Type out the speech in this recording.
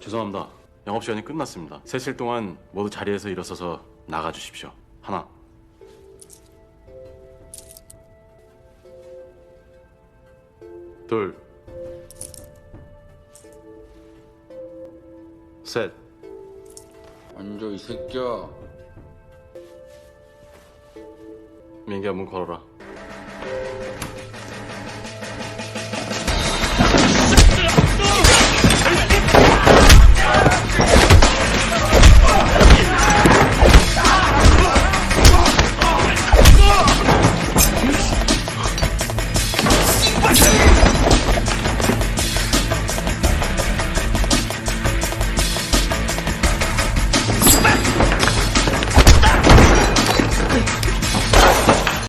죄송합니다. 영업 시간이 끝났습니다. 세실 동안 모두 자리에서 일어서서 나가 주십시오. 하나. 둘. 셋. 앉아 이 새끼야 민기야 문 걸어라.